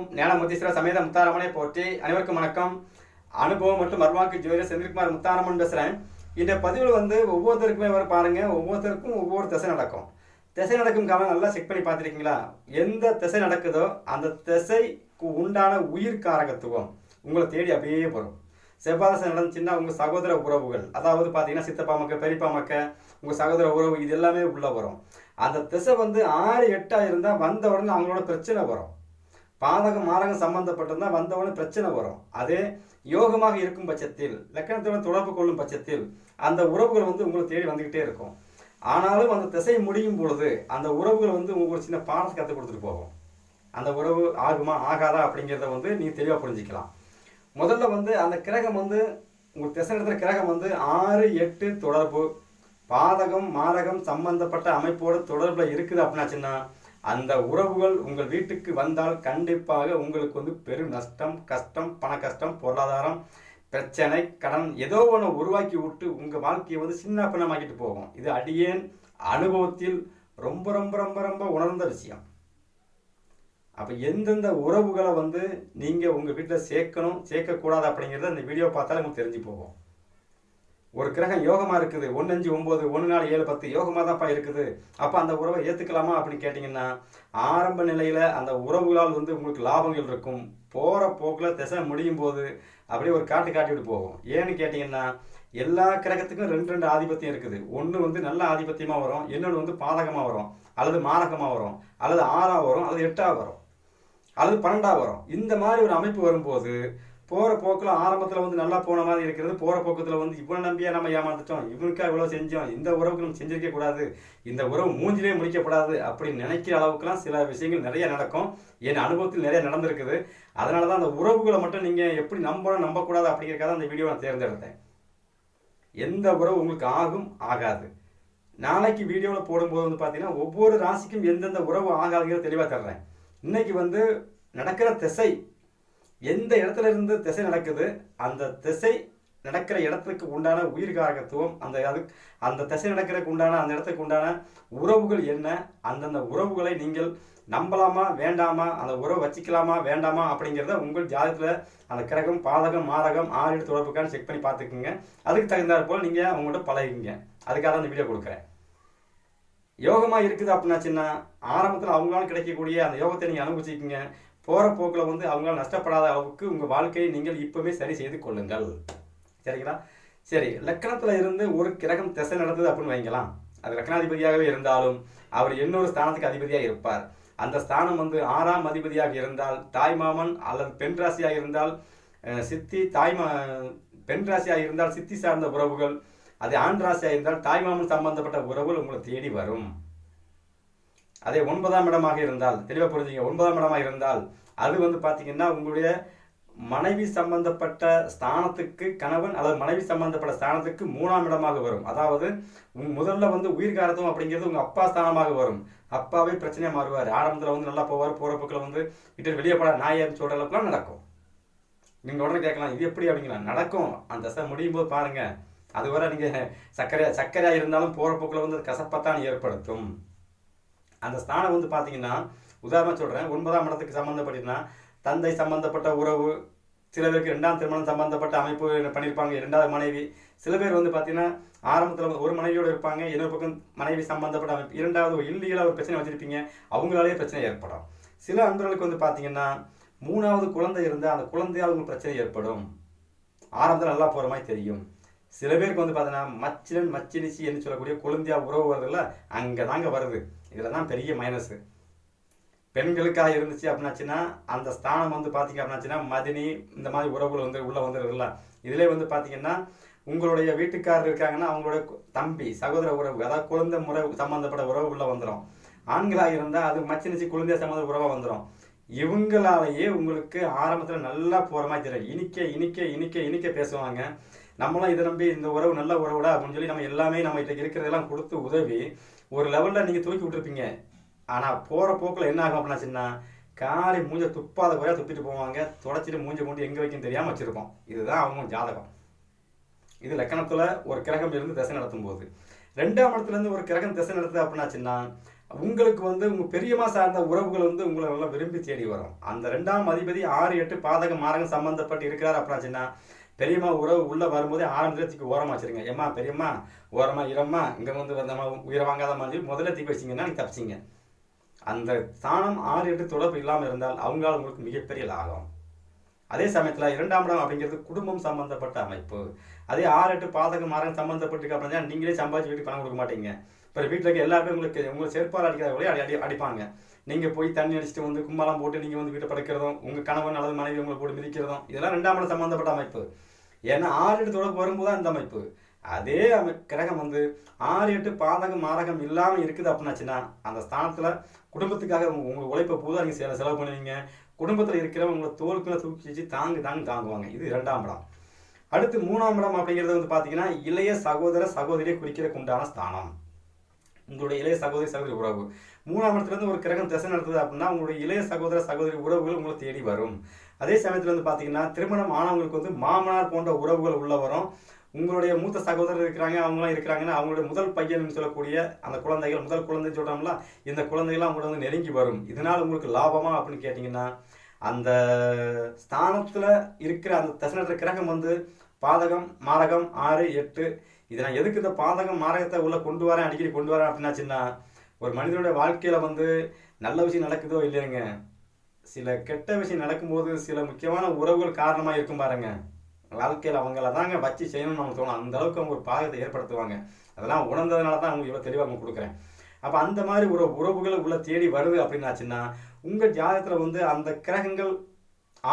ஓம் ஞானமுத்தீஸ்வர சமேத முத்தாரமனை போற்றி அனைவருக்கும் வணக்கம். அனுபவம் மற்றும் மர்மாக்கு ஜோதிடர் செந்தில்குமார் முத்தாரமன் பேசுகிறேன் இந்த பதிவில் வந்து ஒவ்வொருத்தருக்குமே வர பாருங்க ஒவ்வொருத்தருக்கும் ஒவ்வொரு திசை நடக்கும். திசை நடக்கும் காலம் நல்லா செக் பண்ணி பார்த்துருக்கீங்களா? எந்த திசை நடக்குதோ அந்த திசைக்கு உண்டான உயிர் காரகத்துவம் உங்களை தேடி அப்படியே வரும். செவ்வாதசை நடந்துச்சுன்னா உங்கள் சகோதர உறவுகள் அதாவது பார்த்தீங்கன்னா சித்தப்பா மக்க பெரியப்பா மக்க உங்கள் சகோதர உறவு இது எல்லாமே உள்ளே வரும். அந்த திசை வந்து ஆறு எட்டாக இருந்தால் வந்த உடனே அவங்களோட பிரச்சனை வரும். பாதகம் மாரகம் சம்பந்தப்பட்டிருந்தால் வந்த பிரச்சனை வரும். அதே யோகமாக இருக்கும் பட்சத்தில் லக்கணத்துடன் தொடர்பு கொள்ளும் பட்சத்தில் அந்த உறவுகள் வந்து உங்களை தேடி வந்துக்கிட்டே இருக்கும். ஆனாலும் அந்த திசை முடியும் பொழுது அந்த உறவுகள் வந்து உங்களுக்கு ஒரு சின்ன பாடத்தை கற்றுக் கொடுத்துட்டு போகும். அந்த உறவு ஆகுமா ஆகாதா அப்படிங்கிறத வந்து நீ தெளிவாக புரிஞ்சிக்கலாம். முதல்ல வந்து அந்த கிரகம் வந்து உங்கள் திசை நடத்துகிற கிரகம் வந்து ஆறு எட்டு தொடர்பு. பாதகம் மாரகம் சம்பந்தப்பட்ட அமைப்போடு தொடர்பில் இருக்குது அப்படின்னாச்சுன்னா அந்த உறவுகள் உங்கள் வீட்டுக்கு வந்தால் கண்டிப்பாக உங்களுக்கு வந்து பெரும் நஷ்டம் கஷ்டம் பண கஷ்டம் பொருளாதாரம் பிரச்சனை கடன் ஏதோ ஒன்று உருவாக்கி விட்டு உங்கள் வாழ்க்கையை வந்து சின்ன பின்னமாக்கிட்டு போகும். இது அடியேன் அனுபவத்தில் ரொம்ப ரொம்ப ரொம்ப ரொம்ப உணர்ந்த விஷயம். அப்போ எந்தெந்த உறவுகளை வந்து நீங்கள் உங்கள் வீட்டில் சேர்க்கணும் சேர்க்கக்கூடாது அப்படிங்கிறத இந்த வீடியோ பார்த்தாலே உங்களுக்கு தெரிஞ்சு போகும். ஒரு கிரகம் யோகமாக இருக்குது. ஒன்று அஞ்சு ஒம்பது ஒன்று நாலு ஏழு பத்து யோகமாக தான்ப்பா இருக்குது. அப்போ அந்த உறவை ஏற்றுக்கலாமா அப்படின்னு கேட்டிங்கன்னா ஆரம்ப நிலையில் அந்த உறவுகளால் வந்து உங்களுக்கு லாபங்கள் இருக்கும். போகிற போக்கில் திசை முடியும் போது அப்படியே ஒரு காட்டு காட்டிட்டு போகும். ஏன்னு கேட்டிங்கன்னா எல்லா கிரகத்துக்கும் ரெண்டு ரெண்டு ஆதிபத்தியம் இருக்குது. ஒன்று வந்து நல்ல ஆதிபத்தியமாக வரும். இன்னொன்று வந்து பாதகமாக வரும். அல்லது மாரகமாக வரும். அல்லது ஆறாக வரும். அல்லது எட்டாக வரும். அல்லது பன்னெண்டாக வரும். இந்த மாதிரி ஒரு அமைப்பு வரும்போது போகிற போக்கில் ஆரம்பத்தில் வந்து நல்லா போன மாதிரி இருக்கிறது போகிற போக்கத்தில் வந்து இவனை நம்பியா நம்ம ஏமாந்துட்டோம் இவனுக்கா இவ்வளோ செஞ்சோம் இந்த உறவுக்கு நம்ம செஞ்சிருக்க கூடாது இந்த உறவு மூஞ்சிலே முடிக்கப்படாது அப்படின்னு நினைக்கிற அளவுக்குலாம் சில விஷயங்கள் நிறைய நடக்கும். என் அனுபவத்தில் நிறைய நடந்திருக்குது. அதனால தான் அந்த உறவுகளை மட்டும் நீங்கள் எப்படி நம்பணும் நம்பக்கூடாது அப்படிங்கிறக்காக அந்த வீடியோ நான் தேர்ந்தெடுத்தேன். எந்த உறவு உங்களுக்கு ஆகும் ஆகாது. நாளைக்கு வீடியோவில் போடும்போது வந்து பார்த்தீங்கன்னா ஒவ்வொரு ராசிக்கும் எந்தெந்த உறவு ஆகாதுங்கிறத தெளிவாக தர்றேன். இன்னைக்கு வந்து நடக்கிற திசை எந்த இடத்துல இருந்து திசை நடக்குது அந்த திசை நடக்கிற இடத்துக்கு உண்டான உயிர் காரகத்துவம் அந்த அது அந்த திசை நடக்கிறதுக்கு உண்டான அந்த இடத்துக்கு உண்டான உறவுகள் என்ன? அந்தந்த உறவுகளை நீங்கள் நம்பலாமா வேண்டாமா? அந்த உறவு வச்சுக்கலாமா வேண்டாமா? அப்படிங்கிறத உங்கள் ஜாதகத்தில் அந்த கிரகம் பாதகம் மாதகம் ஆறு தொடர்புக்கான செக் பண்ணி பார்த்துக்குங்க. அதுக்கு தகுந்தாற் போல் நீங்கள் அவங்கள்ட்ட பழகிங்க. அதுக்காக தான் இந்த வீடியோ கொடுக்குறேன். யோகமாக இருக்குது அப்படின்னாச்சுன்னா ஆரம்பத்தில் அவங்களால கிடைக்கக்கூடிய அந்த யோகத்தை நீங்கள் அனுபவிச்சுக்கிங்க. போகிற போக்கில் வந்து அவங்களால் நஷ்டப்படாத அளவுக்கு உங்கள் வாழ்க்கையை நீங்கள் இப்போவே சரி செய்து கொள்ளுங்கள். சரிங்களா? சரி லக்கணத்தில் இருந்து ஒரு கிரகம் திசை நடந்தது அப்படின்னு வைங்களாம் அது லக்னாதிபதியாகவே இருந்தாலும் அவர் இன்னொரு ஸ்தானத்துக்கு அதிபதியாக இருப்பார். அந்த ஸ்தானம் வந்து ஆறாம் அதிபதியாக இருந்தால் தாய்மாமன் அல்லது பெண் ராசியாக இருந்தால் சித்தி தாய்மா பெண் ராசியாக இருந்தால் சித்தி சார்ந்த உறவுகள் அது ஆண் ராசியாக இருந்தால் தாய்மாமன் சம்பந்தப்பட்ட உறவுகள் உங்களை தேடி வரும். அதே ஒன்பதாம் இடமாக இருந்தால் தெளிவாக புரிஞ்சுங்க ஒன்பதாம் இடமாக இருந்தால் அது வந்து பார்த்தீங்கன்னா உங்களுடைய மனைவி சம்பந்தப்பட்ட ஸ்தானத்துக்கு கணவன் அல்லது மனைவி சம்பந்தப்பட்ட ஸ்தானத்துக்கு மூணாம் இடமாக வரும். அதாவது உங்க முதல்ல வந்து உயிர்காரத்தம் அப்படிங்கிறது உங்கள் அப்பா ஸ்தானமாக வரும். அப்பாவே பிரச்சனையாக மாறுவார். ஆரம்பத்தில் வந்து நல்லா போவார் போகிற போக்கில் வந்து விட்டு வெளியே போட நாயன்னு சொல்கிற அளவுக்குலாம் நடக்கும். நீங்கள் உடனே கேட்கலாம் இது எப்படி அப்படிங்களா? நடக்கும். அந்த தசை முடியும் போது பாருங்கள் அதுவரை நீங்கள் சர்க்கரை சர்க்கரையாக இருந்தாலும் போகிற போக்கில் வந்து அது கசப்பத்தான் ஏற்படுத்தும். அந்த ஸ்தானம் வந்து பார்த்தீங்கன்னா உதாரணம் சொல்கிறேன் ஒன்பதாம் இடத்துக்கு சம்மந்தப்பட்டினா தந்தை சம்பந்தப்பட்ட உறவு சில பேருக்கு ரெண்டாம் திருமணம் சம்பந்தப்பட்ட அமைப்பு பண்ணியிருப்பாங்க இரண்டாவது மனைவி. சில பேர் வந்து பார்த்தீங்கன்னா ஆரம்பத்தில் ஒரு மனைவியோடு இருப்பாங்க இன்னொரு பக்கம் மனைவி சம்பந்தப்பட்ட அமைப்பு. இரண்டாவது ஒரு இல்லீகலாக ஒரு பிரச்சனை வச்சுருப்பீங்க அவங்களாலே பிரச்சனை ஏற்படும். சில அன்பர்களுக்கு வந்து பார்த்தீங்கன்னா மூணாவது குழந்தை இருந்தால் அந்த குழந்தையால் உங்களுக்கு பிரச்சனை ஏற்படும். ஆரம்பத்தில் நல்லா போகிற மாதிரி தெரியும். சில பேருக்கு வந்து பார்த்தீங்கன்னா மச்சிலன் மச்சினிச்சி என்று சொல்லக்கூடிய குழந்தையாக உறவு வருதுல்ல அங்கே தாங்க வருது. இதில் தான் பெரிய மைனஸு பெண்களுக்காக இருந்துச்சு அப்படின்னாச்சுன்னா அந்த ஸ்தானம் வந்து பார்த்தீங்க அப்படின்னாச்சுன்னா மதினி இந்த மாதிரி உறவுகள் வந்து உள்ளே வந்துடுறதுல இதிலே வந்து பார்த்தீங்கன்னா உங்களுடைய வீட்டுக்காரர் இருக்காங்கன்னா அவங்களுடைய தம்பி சகோதர உறவு அதாவது குழந்தை முறை சம்மந்தப்பட்ட உறவு உள்ளே வந்துடும் ஆண்களாக இருந்தால் அது மச்சினிச்சு குழந்தை சம்மந்த உறவாக வந்துடும் இவங்களாலேயே உங்களுக்கு ஆரம்பத்தில் நல்லா போகிற மாதிரி தெரியும். இனிக்க இனிக்க இனிக்க இனிக்க பேசுவாங்க. நம்மளாம் இதை நம்பி இந்த உறவு நல்ல உறவுடா அப்படின்னு சொல்லி நம்ம எல்லாமே நம்ம கிட்ட இருக்கிறதெல்லாம் கொடுத்து உதவி ஒரு லெவலில் நீங்கள் தூக்கி விட்டுருப்பீங்க. ஆனால் போகிற போக்கில் என்ன ஆகும் அப்படின்னா சின்ன காரி மூஞ்ச துப்பாத குறையாக துப்பிட்டு போவாங்க. தொடச்சிட்டு மூஞ்ச கொண்டு எங்கே வைக்கும் தெரியாமல் வச்சுருப்போம். இதுதான் அவங்க ஜாதகம். இது லக்கணத்தில் ஒரு கிரகம் இருந்து திசை நடத்தும் போது ரெண்டாம் இடத்துலேருந்து ஒரு கிரகம் திசை நடத்துது அப்படின்னாச்சுன்னா உங்களுக்கு வந்து உங்கள் பெரியமா சார்ந்த உறவுகள் வந்து உங்களை நல்லா விரும்பி தேடி வரும். அந்த ரெண்டாம் அதிபதி ஆறு எட்டு பாதகம் மாரகம் சம்மந்தப்பட்டு இருக்கிறார் அப்படின்னாச்சுன்னா பெரியம்மா உறவு உள்ளே வரும்போதே ஆரம்பத்தில் தூக்கி ஓரமாக வச்சுருங்க. ஏம்மா பெரியம்மா ஓரமாக இரம்மா இங்கே வந்து வந்தம்மா உயிரை வாங்காத மாதிரி முதல்ல தூக்கி வச்சிங்கன்னா தப்பிச்சிங்க. அந்த ஸ்தானம் ஆறு எட்டு தொடர்பு இல்லாமல் இருந்தால் அவங்களால் உங்களுக்கு மிகப்பெரிய லாபம். அதே சமயத்தில் இரண்டாம் இடம் அப்படிங்கிறது குடும்பம் சம்பந்தப்பட்ட அமைப்பு. அதே ஆறு எட்டு பாதகம் மாறம் சம்மந்தப்பட்டிருக்கு அப்படின்னா நீங்களே சம்பாதிச்சு வீட்டுக்கு பணம் கொடுக்க மாட்டீங்க. இப்போ வீட்டில் இருக்க எல்லாருமே உங்களுக்கு உங்களுக்கு செருப்பால் அடிக்கிறவங்களே அடி அடி அடிப்பாங்க. நீங்கள் போய் தண்ணி அடிச்சுட்டு வந்து கும்பலாம் போட்டு நீங்கள் வந்து வீட்டை படுக்கிறதும் உங்கள் கணவன் அல்லது மனைவி உங்களை போட்டு மிதிக்கிறதும் இதெல்லாம் ரெண்டாம் இடம் சம்மந்தப்பட்ட அமைப்பு. ஏன்னா ஆறு எட்டு தொடர்பு வரும்போது அந்த அமைப்பு. அதே அமை கிரகம் வந்து ஆறு எட்டு பாதகம் மாரகம் இல்லாமல் இருக்குது அப்படின்னாச்சுன்னா அந்த ஸ்தானத்தில் குடும்பத்துக்காக உங்கள் உழைப்பை பூரா நீங்கள் செல செலவு பண்ணுவீங்க. குடும்பத்தில் இருக்கிறவங்க உங்களை தோல்களை தூக்கி வச்சு தாங்கு தாங்க தாங்குவாங்க. இது இரண்டாம் இடம். அடுத்து மூணாம் இடம் அப்படிங்கிறது வந்து பார்த்தீங்கன்னா இளைய சகோதர சகோதரியை குறிக்கிறதுக்கு உண்டான ஸ்தானம். உங்களுடைய இளைய சகோதரி சகோதரி உறவு. மூணாம் இடத்துலேருந்து ஒரு கிரகம் திசை நடத்துது அப்படின்னா உங்களுடைய இளைய சகோதர சகோதரி உறவுகள் உங்களை தேடி வரும். அதே சமயத்தில் வந்து பார்த்தீங்கன்னா திருமணம் ஆனவங்களுக்கு வந்து மாமனார் போன்ற உறவுகள் உள்ள வரும். உங்களுடைய மூத்த சகோதரர் இருக்கிறாங்க அவங்களாம் இருக்கிறாங்கன்னா அவங்களுடைய முதல் பையன் சொல்லக்கூடிய அந்த குழந்தைகள் முதல் குழந்தை சொல்கிறோம்ல இந்த குழந்தைகள்லாம் உங்களை வந்து நெருங்கி வரும். இதனால் உங்களுக்கு லாபமா அப்படின்னு கேட்டிங்கன்னா அந்த ஸ்தானத்தில் இருக்கிற அந்த தசனற்ற கிரகம் வந்து பாதகம் மாரகம் ஆறு எட்டு. இதை நான் எதுக்கு இந்த பாதகம் மாரகத்தை உள்ளே கொண்டு வரேன் அடிக்கடி கொண்டு வரேன் அப்படின்னாச்சுன்னா ஒரு மனிதனுடைய வாழ்க்கையில் வந்து நல்ல விஷயம் நடக்குதோ இல்லைங்க சில கெட்ட விஷயம் நடக்கும்போது சில முக்கியமான உறவுகள் காரணமாக இருக்கும் பாருங்க. வாழ்க்கையில் அவங்கள தாங்க வச்சு செய்யணும்னு நமக்கு தோணும். அந்த அளவுக்கு அவங்க ஒரு பாகத்தை ஏற்படுத்துவாங்க. அதெல்லாம் உணர்ந்ததுனால தான் அவங்க இவ்வளோ தெளிவாக அவங்க கொடுக்குறேன். அப்போ அந்த மாதிரி ஒரு உறவுகள் உள்ள தேடி வருது அப்படின்னாச்சுன்னா உங்கள் ஜாதகத்தில் வந்து அந்த கிரகங்கள்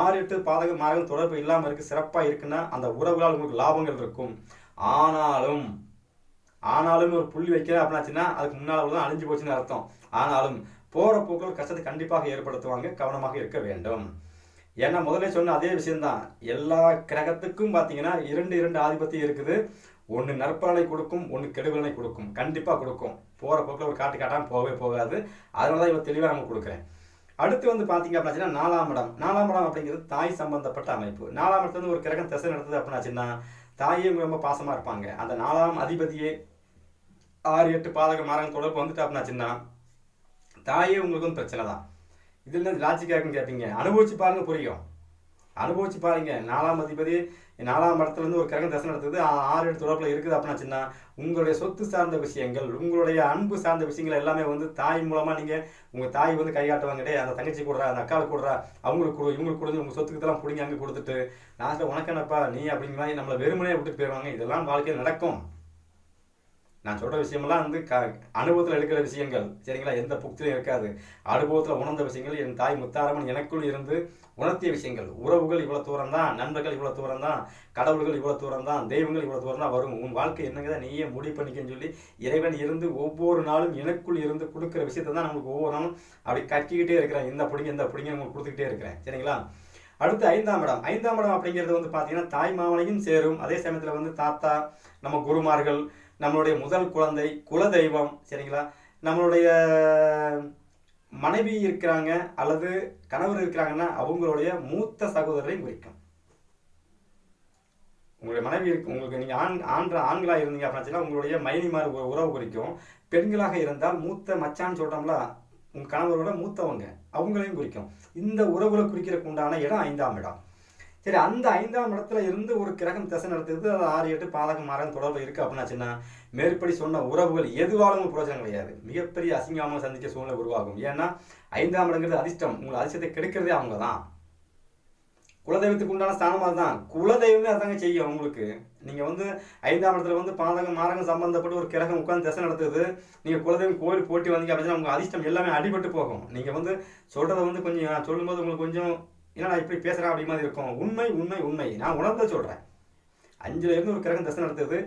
ஆறு எட்டு பாதக மாரகம் தொடர்பு இல்லாமல் இருக்கு சிறப்பாக இருக்குன்னா அந்த உறவுகளால் உங்களுக்கு லாபங்கள் இருக்கும். ஆனாலும் ஆனாலும் ஒரு புள்ளி வைக்கிறேன் அப்படின்னாச்சுன்னா அதுக்கு முன்னால் தான் அழிஞ்சு போச்சுன்னு அர்த்தம். ஆனாலும் போகிற போக்கில் கஷ்டத்தை கண்டிப்பாக ஏற்படுத்துவாங்க கவனமாக இருக்க வேண்டும். ஏன்னா முதல்ல சொன்ன அதே விஷயம்தான். எல்லா கிரகத்துக்கும் பார்த்தீங்கன்னா இரண்டு இரண்டு ஆதிபத்தியம் இருக்குது. ஒன்று நற்பலனை கொடுக்கும் ஒன்று கெடுபலனை கொடுக்கும். கண்டிப்பாக கொடுக்கும். போகிற போக்கில் ஒரு காட்டு காட்டாமல் போகவே போகாது. அதனால தான் இவ்வளோ தெளிவாக நம்ம கொடுக்குறேன். அடுத்து வந்து பார்த்தீங்க அப்படின்னா நாலாம் இடம். நாலாம் இடம் அப்படிங்கிறது தாய் சம்பந்தப்பட்ட அமைப்பு. நாலாம் இடத்துல வந்து ஒரு கிரகம் திசை நடத்துது அப்படின்னாச்சுன்னா தாயே ரொம்ப பாசமாக இருப்பாங்க. அந்த நாலாம் அதிபதியே ஆறு எட்டு பாதக மாரகம் தொடர்பு வந்துட்டு அப்படின்னாச்சுன்னா தாயே உங்களுக்கும் பிரச்சனை தான். இதில் இருந்து லாஜிக்காக கேட்பீங்க அனுபவிச்சு பாருங்க புரியும். அனுபவிச்சு பாருங்க. நாலாம் அதிபதி நாலாம் இடத்துலேருந்து ஒரு கிரகம் தசனம் நடத்துது ஆறு எடுத்து தொடர்பில் இருக்குது அப்படின்னாச்சுன்னா உங்களுடைய சொத்து சார்ந்த விஷயங்கள் உங்களுடைய அன்பு சார்ந்த விஷயங்கள் எல்லாமே வந்து தாய் மூலமாக நீங்கள் உங்கள் தாய் வந்து கை அந்த தங்கச்சி கொடுறா அந்த அக்காவுக்கு கொடுறா அவங்களுக்கு கொடு இவங்களுக்கு கொடுத்து உங்கள் சொத்துக்கு இதெல்லாம் பிடிங்க அங்கே கொடுத்துட்டு லாஸ்ட்டில் உனக்கு என்னப்பா நீ அப்படிங்கிற மாதிரி நம்மளை வெறுமனே விட்டுட்டு போயிடுவாங்க இதெல்லாம் வாழ்க்கையில் நடக்கும். நான் சொல்கிற விஷயமெல்லாம் வந்து க அனுபவத்தில் எடுக்கிற விஷயங்கள். சரிங்களா? எந்த புக்திலையும் இருக்காது. அனுபவத்தில் உணர்ந்த விஷயங்கள் என் தாய் முத்தாரம்மன் எனக்குள் இருந்து உணர்த்திய விஷயங்கள். உறவுகள் இவ்வளோ தூரம் தான் நண்பர்கள் இவ்வளோ தூரம் தான் கடவுள்கள் இவ்வளோ தூரம் தான் தெய்வங்கள் இவ்வளோ தூரம் தான் வரும். உன் வாழ்க்கை என்னங்கிறத நீயே முடிவு பண்ணிக்கன்னு சொல்லி இறைவன் இருந்து ஒவ்வொரு நாளும் எனக்குள் இருந்து கொடுக்குற விஷயத்தை தான் நம்மளுக்கு ஒவ்வொரு நாளும் அப்படி கட்டிக்கிட்டே இருக்கிறேன். இந்த பிடிங்க இந்த பிடிங்க உங்களுக்கு கொடுத்துக்கிட்டே இருக்கிறேன். சரிங்களா? அடுத்து ஐந்தாம் இடம். ஐந்தாம் இடம் அப்படிங்கிறது வந்து பார்த்தீங்கன்னா தாய் மாமனையும் சேரும். அதே சமயத்தில் வந்து தாத்தா நம்ம குருமார்கள் நம்மளுடைய முதல் குழந்தை குலதெய்வம் சரிங்களா? நம்மளுடைய மனைவி இருக்கிறாங்க அல்லது கணவர் இருக்கிறாங்கன்னா அவங்களுடைய மூத்த சகோதரரையும் குறிக்கும். உங்களுடைய மனைவி இருக்கு உங்களுக்கு நீங்கள் ஆண் ஆண்ற ஆண்களாக இருந்தீங்க அப்படின்னா உங்களுடைய மைனிமார் உறவு குறிக்கும். பெண்களாக இருந்தால் மூத்த மச்சான்னு சொல்கிறோம்ல உங்கள் கணவரோட மூத்தவங்க அவங்களையும் குறிக்கும். இந்த உறவுகளை குறிக்கிறதுக்கு உண்டான இடம் ஐந்தாம் இடம். சரி அந்த ஐந்தாம் இடத்துல இருந்து ஒரு கிரகம் திசை நடத்துது அது ஆறு எட்டு பாதகம் மாறம் தொடர்பு இருக்கு அப்படின்னாச்சுன்னா மேற்படி சொன்ன உறவுகள் எதுவாலும் பிரயோஜனம் கிடையாது. மிகப்பெரிய அசிங்கமாக சந்திக்க சூழ்நிலை உருவாகும். ஏன்னா ஐந்தாம் இடங்கிறது அதிர்ஷ்டம். உங்களை அதிர்ஷ்டத்தை கெடுக்கிறதே அவங்க தான் குலதெய்வத்துக்கு உண்டான ஸ்தானம் அதுதான். குலதெய்வமே அதாங்க செய்யும் உங்களுக்கு நீங்கள் வந்து ஐந்தாம் இடத்துல வந்து பாதகம் மாரகம் சம்பந்தப்பட்டு ஒரு கிரகம் உட்காந்து திசை நடத்துது. நீங்கள் குலதெய்வம் கோயில் போட்டி வந்தீங்க அப்படின்னா உங்கள் அதிர்ஷ்டம் எல்லாமே அடிபட்டு போகும். நீங்கள் வந்து சொல்கிறத வந்து கொஞ்சம் சொல்லும்போது உங்களுக்கு கொஞ்சம் என்ன நான் இப்படி பேசுகிறேன் அப்படி மாதிரி இருக்கும். உண்மை உண்மை உண்மை. நான் உணர்ந்த சொல்கிறேன் அஞ்சுல இருந்து ஒரு கிரகம் தசை நடத்துது.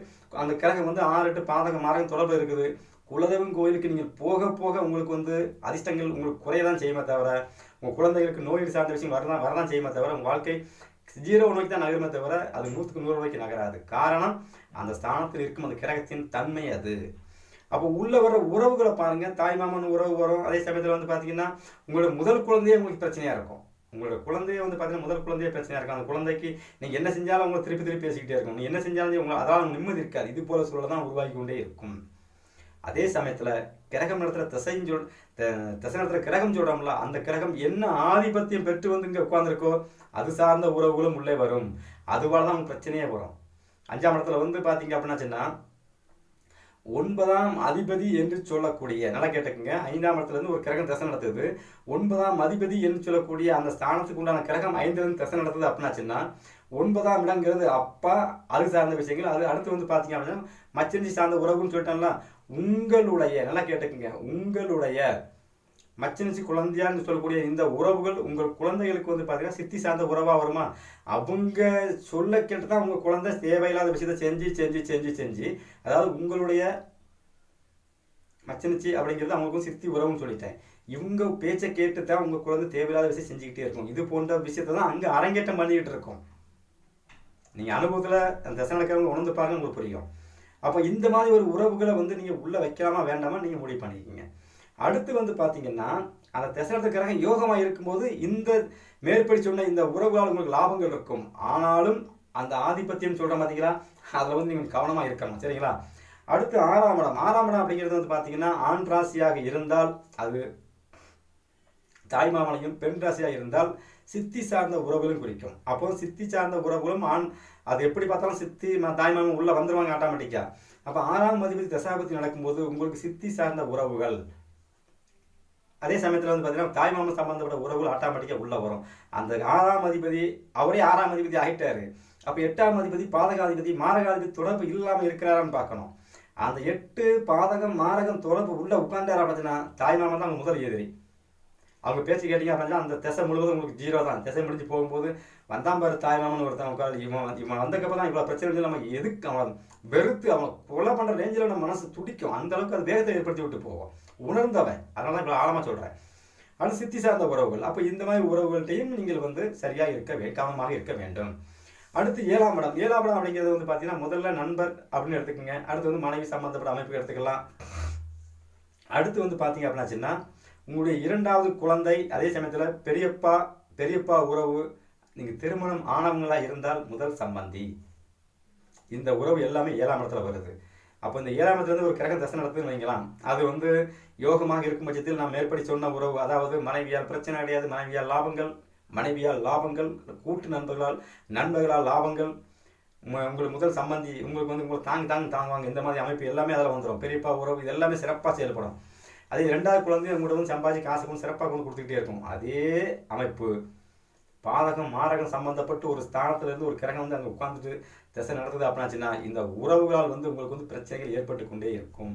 அந்த கிரகம் வந்து ஆறு எட்டு பாதகம் மாரகம் தொடர்பு இருக்குது. குலதெய்வம் கோயிலுக்கு நீங்கள் போக போக உங்களுக்கு வந்து அதிர்ஷ்டங்கள் உங்களுக்கு குறைய தான் செய்யுமே தவிர உங்கள் குழந்தைகளுக்கு நோய் சார்ந்த விஷயம் வரதான் வரதான் செய்யுமே தவிர உங்கள் வாழ்க்கை ஜீரோ நோக்கி தான் நகருமே தவிர அது நூற்றுக்கு நூறு நோக்கி நகராது. காரணம் அந்த ஸ்தானத்தில் இருக்கும் அந்த கிரகத்தின் தன்மை அது. அப்போ உள்ள வர உறவுகளை பாருங்க. தாய்மாமன் உறவு வரும். அதே சமயத்தில் வந்து பார்த்தீங்கன்னா உங்களோட முதல் குழந்தையே உங்களுக்கு பிரச்சனையாக இருக்கும். உங்களோட குழந்தைய வந்து பார்த்தீங்கன்னா முதல் குழந்தைய பிரச்சனையாக இருக்கும். அந்த குழந்தைக்கு நீங்கள் என்ன செஞ்சாலும் உங்களை திருப்பி திருப்பி பேசிக்கிட்டே இருக்கும் நீ என்ன செஞ்சாலும் உங்களை அதாவது நிம்மதி இருக்காது. இது போல சூழல் தான் உருவாகி கொண்டே இருக்கும். அதே சமயத்தில் கிரகம் நடத்துகிற திசைன்னு சொல் த- திசை நடத்துகிற கிரகம் சொல்கிறோம்ல அந்த கிரகம் என்ன ஆதிபத்தியம் பெற்று வந்து இங்கே உட்காந்துருக்கோ அது சார்ந்த உறவுகளும் உள்ளே வரும். அதுவால தான் பிரச்சனையே வரும். அஞ்சாம் இடத்துல வந்து பார்த்தீங்க அப்படின்னாச்சுன்னா ஒன்பதாம் அதிபதி என்று சொல்லக்கூடிய நல்லா கேட்டுக்குங்க. ஐந்தாம் இடத்துலேருந்து ஒரு கிரகம் தசை நடத்துது ஒன்பதாம் அதிபதி என்று சொல்லக்கூடிய அந்த ஸ்தானத்துக்கு உண்டான கிரகம் ஐந்துலேருந்து தசை நடத்துது அப்படின்னாச்சுன்னா ஒன்பதாம் இடங்கிறது அப்பா அது சார்ந்த விஷயங்கள். அது அடுத்து வந்து பார்த்தீங்க அப்படின்னா மச்சஞ்சி சார்ந்த உறவுன்னு சொல்லிட்டோம்ல உங்களுடைய நல்லா கேட்டுக்குங்க உங்களுடைய மச்சினிச்சு குழந்தையான்னு சொல்லக்கூடிய இந்த உறவுகள் உங்கள் குழந்தைகளுக்கு வந்து பார்த்தீங்கன்னா சித்தி சார்ந்த உறவாக வருமா? அவங்க சொல்ல கேட்டு தான் உங்கள் குழந்தை தேவையில்லாத விஷயத்த செஞ்சு செஞ்சு செஞ்சு செஞ்சு. அதாவது உங்களுடைய மச்சினிச்சு அப்படிங்கிறது அவங்களுக்கும் சித்தி உறவுன்னு சொல்லிட்டேன். இவங்க பேச்சை கேட்டு தான் உங்கள் குழந்தை தேவையில்லாத விஷயம் செஞ்சுக்கிட்டே இருக்கும். இது போன்ற விஷயத்தை தான் அங்கே அரங்கேற்றம் பண்ணிக்கிட்டு இருக்கோம். நீங்கள் அனுபவத்தில் அந்த தசை நடக்கிறவங்க உணர்ந்து பாருங்க உங்களுக்கு புரியும். அப்போ இந்த மாதிரி ஒரு உறவுகளை வந்து நீங்கள் உள்ளே வைக்கலாமா வேண்டாமா நீங்கள் முடிவு பண்ணிக்கோங்க. அடுத்து வந்து பார்த்தீங்கன்னா அந்த தசரத்த கிரகம் யோகமாக இருக்கும்போது இந்த மேற்படி சொன்ன இந்த உறவுகளால் உங்களுக்கு லாபங்கள் இருக்கும். ஆனாலும் அந்த ஆதிபத்தியம் சொல்கிற பார்த்தீங்களா அதில் வந்து நீங்கள் கவனமாக இருக்கணும். சரிங்களா? அடுத்து ஆறாம் இடம். ஆறாம் இடம் அப்படிங்கிறது வந்து பார்த்தீங்கன்னா ஆண் ராசியாக இருந்தால் அது தாய்மாமனையும் பெண் ராசியாக இருந்தால் சித்தி சார்ந்த உறவுகளும் குறிக்கும். அப்போ சித்தி சார்ந்த உறவுகளும் ஆண் அது எப்படி பார்த்தாலும் சித்தி தாய்மாமன் உள்ளே வந்துடுவாங்க ஆட்டோமேட்டிக்காக அப்போ ஆறாம் அதிபதி தசாபதி நடக்கும்போது உங்களுக்கு சித்தி சார்ந்த உறவுகள் அதே சமயத்தில் வந்து பார்த்தீங்கன்னா தாய்மாமன் சம்பந்தப்பட்ட உறவுகள் ஆட்டோமேட்டிக்காக உள்ளே வரும். அந்த ஆறாம் அதிபதி அவரே ஆறாம் அதிபதி ஆகிட்டாரு. அப்போ எட்டாம் அதிபதி பாதகாதிபதி மாரகாதிபதி தொடர்பு இல்லாமல் இருக்கிறாரான்னு பார்க்கணும். அந்த எட்டு பாதகம் மாரகம் தொடர்பு உள்ளே உட்கார்ந்தாரா பார்த்தீங்கன்னா தாய்மாமன் தான் அவங்க முதல் எதிரி. அவங்க பேச்சு கேட்டீங்க அப்படின்னா அந்த திசை முழுவதும் உங்களுக்கு ஜீரோ தான். திசை முடிஞ்சு போகும்போது வந்தான் பாரு தாய்மாமன் ஒருத்தன் உட்காரு இவன் இவன் வந்தக்கப்புறம் தான் இவ்வளோ பிரச்சனை வந்து நம்ம எதுக்கு அவன் வெறுத்து அவன் கொலை பண்ணுற ரேஞ்சில் நம்ம மனசு துடிக்கும். அந்த அளவுக்கு அது வேகத்தை ஏற்படுத்தி விட்டு போவோம் உணர்ந்தவன். அதனால தான் ஆழமாக சொல்கிறேன் அது சித்தி சார்ந்த உறவுகள். அப்போ இந்த மாதிரி உறவுகள்கிட்டையும் நீங்கள் வந்து சரியாக இருக்க வே கவனமாக இருக்க வேண்டும். அடுத்து ஏழாம் இடம். ஏழாம் இடம் அப்படிங்கிறது வந்து பார்த்தீங்கன்னா முதல்ல நண்பர் அப்படின்னு எடுத்துக்கோங்க. அடுத்து வந்து மனைவி சம்மந்தப்பட்ட அமைப்பு எடுத்துக்கலாம். அடுத்து வந்து பார்த்தீங்க அப்படின்னாச்சுன்னா உங்களுடைய இரண்டாவது குழந்தை அதே சமயத்தில் பெரியப்பா பெரியப்பா உறவு நீங்கள் திருமணம் ஆனவங்களாக இருந்தால் முதல் சம்பந்தி. இந்த உறவு எல்லாமே ஏழாம் இடத்துல வருது. அப்போ இந்த ஏழாம் இடத்துல ஒரு கிரக தசை நடத்துன்னு வைங்களாம் அது வந்து யோகமாக இருக்கும் பட்சத்தில் நான் மேற்படி சொன்ன உறவு அதாவது மனைவியால் பிரச்சனை கிடையாது மனைவியால் லாபங்கள் மனைவியால் லாபங்கள் கூட்டு நண்பர்களால் நண்பர்களால் லாபங்கள் உங்களுக்கு முதல் சம்பந்தி உங்களுக்கு வந்து உங்களை தாங்கி தாங்கி தாங்குவாங்க. இந்த மாதிரி அமைப்பு எல்லாமே அதில் வந்துடும் பெரியப்பா உறவு இது எல்லாமே சிறப்பாக செயல்படும். அதே ரெண்டாவது குழந்தையும் உங்கள்கிட்ட வந்து சம்பாதிச்சு காசு கொண்டு சிறப்பாக கொண்டு கொடுத்துக்கிட்டே இருக்கும். அதே அமைப்பு. பாதகம் மாரகம் சம்பந்தப்பட்டு ஒரு ஸ்தானத்துலேருந்து ஒரு கிரகம் வந்து அங்கே உட்காந்துட்டு திசை நடந்தது அப்படின்னாச்சுன்னா இந்த உறவுகளால் வந்து உங்களுக்கு வந்து பிரச்சனைகள் ஏற்பட்டு கொண்டே இருக்கும்.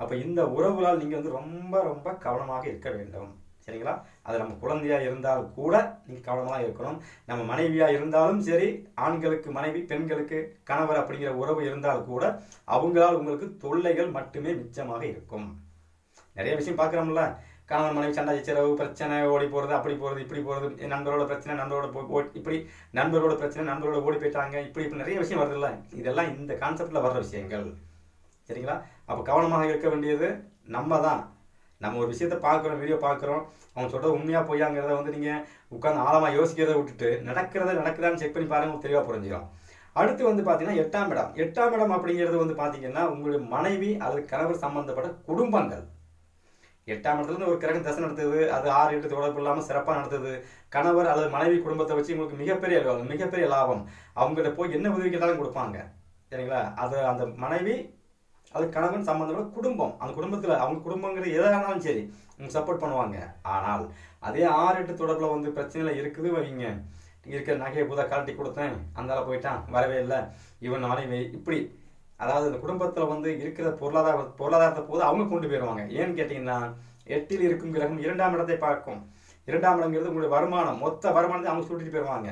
அப்போ இந்த உறவுகளால் நீங்கள் வந்து ரொம்ப ரொம்ப கவனமாக இருக்க வேண்டும். சரிங்களா? அது நம்ம குழந்தையாக இருந்தால் கூட நீங்கள் கவனமாக இருக்கணும். நம்ம மனைவியாக இருந்தாலும் சரி ஆண்களுக்கு மனைவி பெண்களுக்கு கணவர் அப்படிங்கிற உறவு இருந்தால் கூட அவங்களால் உங்களுக்கு தொல்லைகள் மட்டுமே மிச்சமாக இருக்கும். நிறைய விஷயம் பார்க்குறோம்ல. கணவன் மனைவி சண்டை சிறவு பிரச்சனை ஓடி போகிறது அப்படி போகிறது இப்படி போகிறது நண்பரோட பிரச்சனை நண்பரோட போ- இப்படி நண்பரோட பிரச்சனை நண்பரோட ஓடி போயிட்டாங்க இப்படி இப்படி நிறைய விஷயம் வருதுல்ல. இதெல்லாம் இந்த கான்செப்டில் வர்ற விஷயங்கள். சரிங்களா? அப்போ கவனமாக இருக்க வேண்டியது நம்ம தான் நம்ம ஒரு விஷயத்த பார்க்குறோம் வீடியோ பார்க்குறோம் அவங்க சொல்கிறது உண்மையாக பொய்யாங்கிறத வந்து நீங்கள் உட்காந்து ஆழமாக யோசிக்கிறத விட்டுட்டு நடக்கிறத நடக்குதான்னு செக் பண்ணி பாருங்க தெளிவாக புரிஞ்சிடும் அடுத்து வந்து பார்த்தீங்கன்னா எட்டாம் இடம். எட்டாம் இடம் அப்படிங்கிறது வந்து பார்த்தீங்கன்னா உங்களுடைய மனைவி அல்லது கணவர் சம்பந்தப்பட்ட குடும்பங்கள். எட்டாம் இடத்துல ஒரு கிரகம் தசை நடத்துது. அது ஆறு எட்டு தொடர்பு இல்லாமல் சிறப்பாக நடத்துது கணவர் அல்லது மனைவி குடும்பத்தை வச்சு உங்களுக்கு மிகப்பெரிய லாபம் மிகப்பெரிய லாபம். அவங்ககிட்ட போய் என்ன உதவி கேட்டாலும் கொடுப்பாங்க. சரிங்களா? அது அந்த மனைவி அது கணவன் சம்பந்தப்பட்ட குடும்பம். அந்த குடும்பத்தில் அவங்க குடும்பங்கிறது எதானாலும் சரி அவங்க சப்போர்ட் பண்ணுவாங்க. ஆனால் அதே ஆறு எட்டு தொடர்பில் வந்து பிரச்சனையில் இருக்குது வைங்க. இருக்கிற நகையை புதா கலட்டி கொடுத்தேன். அந்தால போயிட்டான். வரவே இல்லை. இவன் மனைவி இப்படி அதாவது இந்த குடும்பத்தில் வந்து இருக்கிற பொருளாதார பொருளாதாரத்தை போது அவங்க கொண்டு போயிடுவாங்க. ஏன்னு கேட்டிங்கன்னா எட்டில் இருக்கும் கிரகம் இரண்டாம் இடத்தை பார்க்கும். இரண்டாம் இடங்கிறது உங்களுடைய வருமானம். மொத்த வருமானத்தை அவங்க சுட்டிட்டு போயிடுவாங்க.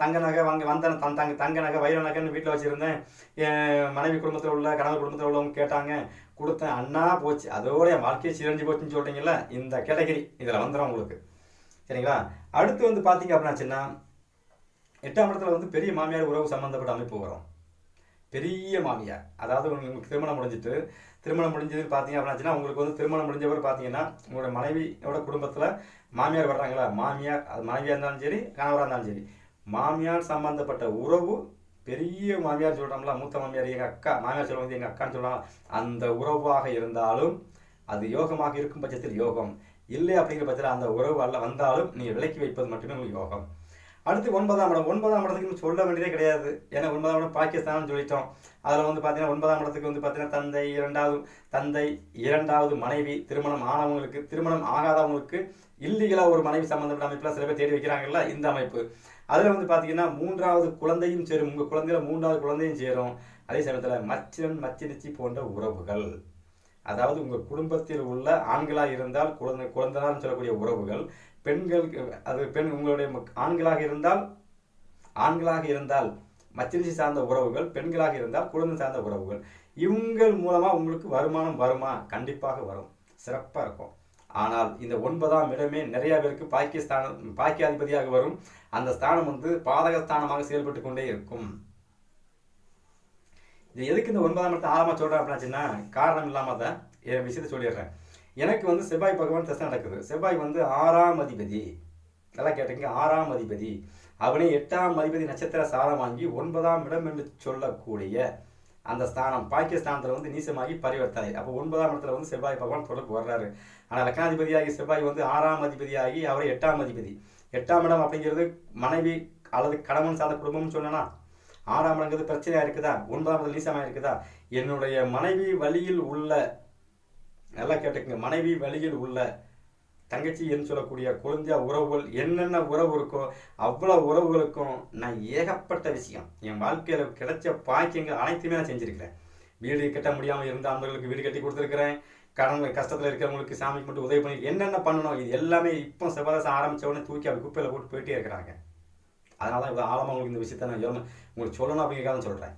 தங்க நகை வாங்க வந்தேன் தன் தங்க தங்க நகை வைர நகைன்னு வீட்டில் வச்சுருந்தேன். என் மனைவி குடும்பத்தில் உள்ள கணவர் குடும்பத்தில் உள்ளவங்க கேட்டாங்க. கொடுத்தேன். அண்ணா போச்சு. அதோட என் வாழ்க்கையை சிறஞ்சி போச்சுன்னு சொல்கிறீங்களா இந்த கேட்டகரி. இதில் வந்துடும் உங்களுக்கு. சரிங்களா? அடுத்து வந்து பார்த்தீங்க அப்படின்னாச்சுன்னா எட்டாம் இடத்துல வந்து பெரிய மாமியார் உறவு சம்மந்தப்பட்ட அமைப்பு வரும். பெரிய மாமியார். அதாவது உங்களுக்கு திருமணம் முடிஞ்சிட்டு திருமணம் முடிஞ்சது பார்த்தீங்க அப்படின்னாச்சுன்னா உங்களுக்கு வந்து திருமணம் முடிஞ்சவர் பார்த்தீங்கன்னா உங்களோட மனைவியோட குடும்பத்தில் மாமியார் வர்றாங்களா? மாமியார் அது மனைவியாக இருந்தாலும் சரி கணவராக இருந்தாலும் சரி. மாமியார் சம்மந்தப்பட்ட உறவு பெரிய மாமியார் சொல்கிறோம்ல மூத்த மாமியார் எங்கள் அக்கா மாமியார் சொல்லுவது எங்கள் அக்கான்னு சொல்லலாம் அந்த உறவாக இருந்தாலும் அது யோகமாக இருக்கும் பட்சத்தில் யோகம். இல்லை அப்படிங்கிற பட்சத்தில் அந்த உறவு அல்ல வந்தாலும் நீங்கள் விலக்கி வைப்பது மட்டுமே உங்களுக்கு யோகம். அடுத்து ஒன்பதாம் இடம். ஒன்பதாம் இடத்துக்கு சொல்ல வேண்டியதே கிடையாது. ஏன்னா ஒன்பதாம் இடம் பாகிஸ்தான் சொல்லிட்டோம். அதில் வந்து பார்த்தீங்கன்னா ஒன்பதாம் இடத்துக்கு வந்து பார்த்தீங்கன்னா தந்தை இரண்டாவது தந்தை இரண்டாவது மனைவி திருமணம் ஆனவங்களுக்கு திருமணம் ஆகாதவங்களுக்கு இல்லீகலாக ஒரு மனைவி சம்மந்தப்பட்ட அமைப்பில் சில பேர் தேடி வைக்கிறாங்கல்ல இந்த அமைப்பு. அதில் வந்து பார்த்தீங்கன்னா மூன்றாவது குழந்தையும் சேரும். உங்கள் குழந்தையில மூன்றாவது குழந்தையும் சேரும். அதே சமயத்தில் மச்சன் மச்சினிச்சி போன்ற உறவுகள். அதாவது உங்கள் குடும்பத்தில் உள்ள ஆண்களாக இருந்தால் குழந்தை குழந்தைதான் சொல்லக்கூடிய உறவுகள். பெண்களுக்கு அது பெண் உங்களுடைய மக்- ஆண்களாக இருந்தால் ஆண்களாக இருந்தால் மச்சினிச்சி சார்ந்த உறவுகள் பெண்களாக இருந்தால் குழந்தை சார்ந்த உறவுகள். இவங்கள் மூலமாக உங்களுக்கு வருமானம் வருமா? கண்டிப்பாக வரும். சிறப்பாக இருக்கும். ஆனால் இந்த ஒன்பதாம் இடமே நிறைய பேருக்கு பாக்கியஸ்தானம் பாக்கியாதிபதியாக வரும். அந்த ஸ்தானம் வந்து பாதக ஸ்தானமாக செயல்பட்டு கொண்டே இருக்கும். இது எதுக்கு இந்த ஒன்பதாம் இடத்தை ஆழமாக சொல்கிறேன் அப்படின்னாச்சுன்னா காரணம் இல்லாமல் தான் என் விஷயத்தை சொல்லிடுறேன். எனக்கு வந்து செவ்வாய் பகவான் தசை நடக்குது. செவ்வாய் வந்து ஆறாம் அதிபதி. நல்லா கேட்டுங்க ஆறாம் அதிபதி. அவனே எட்டாம் அதிபதி நட்சத்திர சாரம் வாங்கி ஒன்பதாம் இடம் என்று சொல்லக்கூடிய அந்த ஸ்தானம். பாகிஸ்தானத்தில் வந்து நீசமாகி பரிவர்த்தனை. அப்போ ஒன்பதாம் இடத்துல வந்து செவ்வாய் பகவான் தொடர்பு வர்றாரு. ஆனால் லக்னாதிபதியாகி செவ்வாய் வந்து ஆறாம் அதிபதியாகி அவர் எட்டாம் அதிபதி. எட்டாம் இடம் அப்படிங்கிறது மனைவி அல்லது கணவன் சார்ந்த குடும்பம்னு சொன்னா ஆறாம் இடங்கிறது பிரச்சனையாக இருக்குதா? ஒன்பதாம் இடத்துல நீசமாக இருக்குதா என்னுடைய மனைவி வழியில் உள்ள நல்லா கேட்டுக்கங்க மனைவி வழியில் உள்ள தங்கச்சி என்று சொல்லக்கூடிய குழந்தையா உறவுகள் என்னென்ன உறவு இருக்கோ அவ்வளோ உறவுகளுக்கும் நான் ஏகப்பட்ட விஷயம். என் வாழ்க்கையில் கிடைச்ச பாக்கியங்கள் அனைத்துமே நான் செஞ்சுருக்கிறேன். வீடு கட்ட முடியாமல் இருந்த அவங்களுக்கு வீடு கட்டி கொடுத்துருக்குறேன். கடன் கஷ்டத்தில் இருக்கிறவங்களுக்கு சாமிக்கு மட்டும் உதவி பண்ணி என்னென்ன பண்ணணும் இது எல்லாமே இப்போ செவ்வாதசம் ஆரம்பித்த உடனே தூக்கி அப்படி குப்பையில் போட்டு போயிட்டே இருக்கிறாங்க. அதனால தான் இவ்வளோ ஆழமாக உங்களுக்கு இந்த விஷயத்தை நான் சொல்லணும் உங்களுக்கு சொல்லணும் அப்படிங்கிறத சொல்கிறேன்